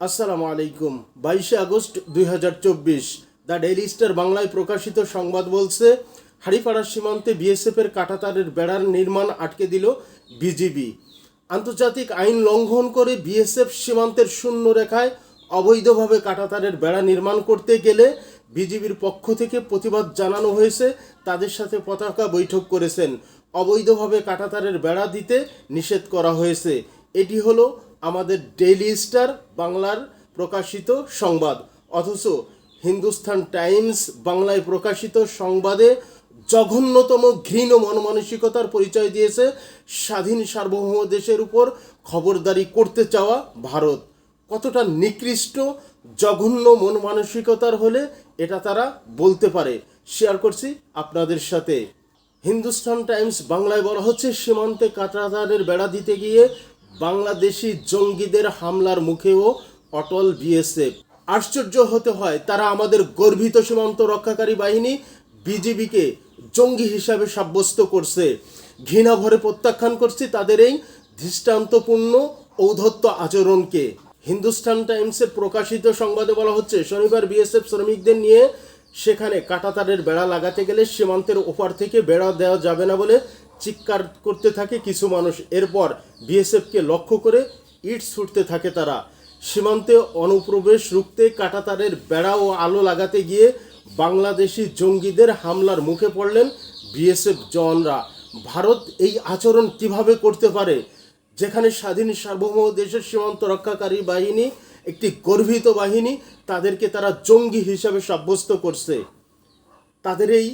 আসসালামু আলাইকুম। বাইশে আগস্ট দুই হাজার চব্বিশ, দ্য ডেইলি স্টার বাংলায় প্রকাশিত সংবাদ বলছে হাড়িপাড়া সীমান্তে বিএসএফের কাঁটাতারের বেড়ার নির্মাণ আটকে দিল বিজিবি। আন্তর্জাতিক আইন লঙ্ঘন করে বিএসএফ সীমান্তের শূন্য রেখায় অবৈধভাবে কাঁটাতারের বেড়া নির্মাণ করতে গেলে বিজিবির পক্ষ থেকে প্রতিবাদ জানানো হয়েছে, তাদের সাথে পতাকা বৈঠক করেছেন। অবৈধভাবে কাঁটাতারের বেড়া দিতে নিষেধ করা হয়েছে। এটি হলো আমাদের ডেইলি স্টার বাংলার প্রকাশিত সংবাদ। অথচ হিন্দুস্তান টাইমস বাংলায় প্রকাশিত সংবাদে জঘন্যতম ঘৃণ মনমানসিকতার পরিচয় দিয়েছে স্বাধীন সার্বভৌম দেশের উপর খবরদারি করতে চাওয়া ভারত। কতটা নিকৃষ্ট, জঘন্য মন মানসিকতার হলে এটা তারা বলতে পারে। শেয়ার করছি আপনাদের সাথে। হিন্দুস্তান টাইমস বাংলায় বলা হচ্ছে, সীমান্তে কাঁটাতারের বেড়া দিতে গিয়ে বাংলাদেশি জঙ্গিদের হামলার মুখেও অটল বিএসএফ। আশ্চর্য হতে হয়, তারা আমাদের গর্বিত সীমান্ত রক্ষাকারী বাহিনী বিজিবিকে জঙ্গি হিসাবে সাব্যস্ত করছে। ঘৃণা ভরে প্রত্যাখ্যান করছি তাদের এই দৃষ্টান্তপূর্ণ ঔদ্ধত্য আচরণকে। হিন্দুস্তান টাইমসের প্রকাশিত সংবাদে বলা হচ্ছে, শনিবার বিএসএফ শ্রমিকদের নিয়ে সেখানে কাঁটাতারের বেড়া লাগাতে গেলে সীমান্তের ওপার থেকে বেড়া দেওয়া যাবে না বলে চিৎকার করতে থাকে কিছু মানুষ। এরপর বিএসএফকে লক্ষ্য করে ইট ছুটতে থাকে তারা। সীমান্তে অনুপ্রবেশ রুখতে কাঁটাতারের বেড়া ও আলো লাগাতে গিয়ে বাংলাদেশি জঙ্গিদের হামলার মুখে পড়লেন বিএসএফ জওয়ানরা। ভারত এই আচরণ কীভাবে করতে পারে? যেখানে স্বাধীন সার্বভৌম দেশের সীমান্ত রক্ষাকারী বাহিনী, একটি গর্বিত বাহিনী, তাদেরকে তারা জঙ্গি হিসাবে সাব্যস্ত করছে। তাদের এই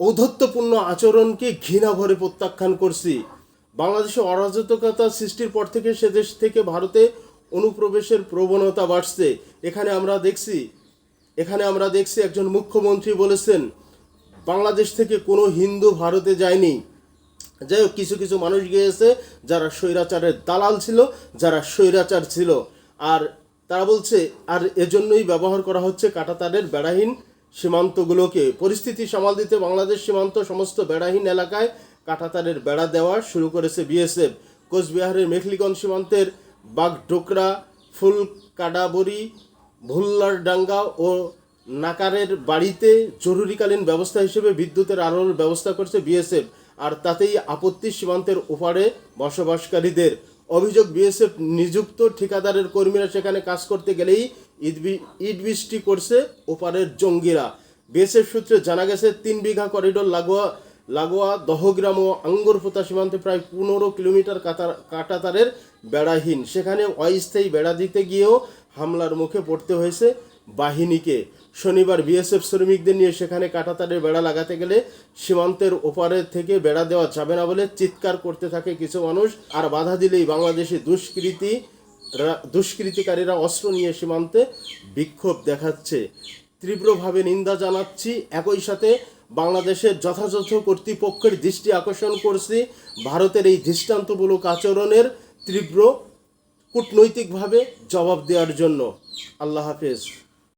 ঔদ্ধত্যপূর্ণ আচরণকে ঘৃণা ভরে প্রত্যাখ্যান করছি। বাংলাদেশে অরাজকতা সৃষ্টির পর থেকে সে দেশ থেকে ভারতে অনুপ্রবেশের প্রবণতা বাড়ছে। এখানে আমরা দেখছি, এখানে আমরা দেখছি একজন মুখ্যমন্ত্রী বলেছেন, বাংলাদেশ থেকে কোনো হিন্দু ভারতে যায়নি। যাই হোক, কিছু কিছু মানুষ গিয়েছে যারা স্বৈরাচারের দালাল ছিল, যারা স্বৈরাচার ছিল। আর তারা বলছে, আর এজন্যই ব্যবহার করা হচ্ছে কাটাতারের বেড়াহীন সীমান্তগুলোকে পরিস্থিতি সামাল দিতে বাংলাদেশ সীমান্ত সমস্ত বেড়াহীন এলাকায় কাটাতারের বেড়া দেওয়া শুরু করেছে বিএসএফ। কোচবিহারের মেখলিগঞ্জ সীমান্তের বাগডোকরা ফুলকাডাবরি, ভুল্লারডাঙ্গা ও নাকারের বাড়িতে জরুরিকালীন ব্যবস্থা হিসেবে বিদ্যুতের আলোর ব্যবস্থা করছে বিএসএফ, আর তাতেই আপত্তি সীমান্তের ওপারে বসবাসকারীদের। অভিযোগ, বিএসএফ নিযুক্ত ঠিকাদারের কর্মীরা সেখানে কাজ করতে গেলেই ইট- বৃষ্টি করছে ওপারের জঙ্গিরা। বিএসএফ সূত্রে জানা গেছে, তিন বিঘা করিডোর লাগোয়া লাগোয়া দহগ্রাম ও আঙ্গুরপোতা সীমান্তে প্রায় পনেরো কিলোমিটার কাতার, কাটাতারের বেড়াহীন। সেখানে অস্থায়ী বেড়া দিতে গিয়েও হামলার মুখে পড়তে হয়েছে বাহিনীকে। শনিবার বিএসএফ শ্রমিকদের নিয়ে সেখানে কাটাতারের বেড়া লাগাতে গেলে সীমান্তের ওপারে থেকে বেড়া দেওয়া যাবে না বলে চিৎকার করতে থাকে কিছু মানুষ। আর বাধা দিলেই বাংলাদেশি দুষ্কৃতী দুষ্কৃতিকারীরা অস্ত্র নিয়ে সীমান্তে বিক্ষোভ দেখাচ্ছে। তীব্রভাবে নিন্দা জানাচ্ছি। একই সাথে বাংলাদেশের যথাযথ কর্তৃপক্ষের দৃষ্টি আকর্ষণ করছি। ভারতের এই দৃষ্টান্তমূলক আচরণের তীব্র কূটনৈতিকভাবে জবাব দেওয়ার জন্য। আল্লাহ হাফেজ।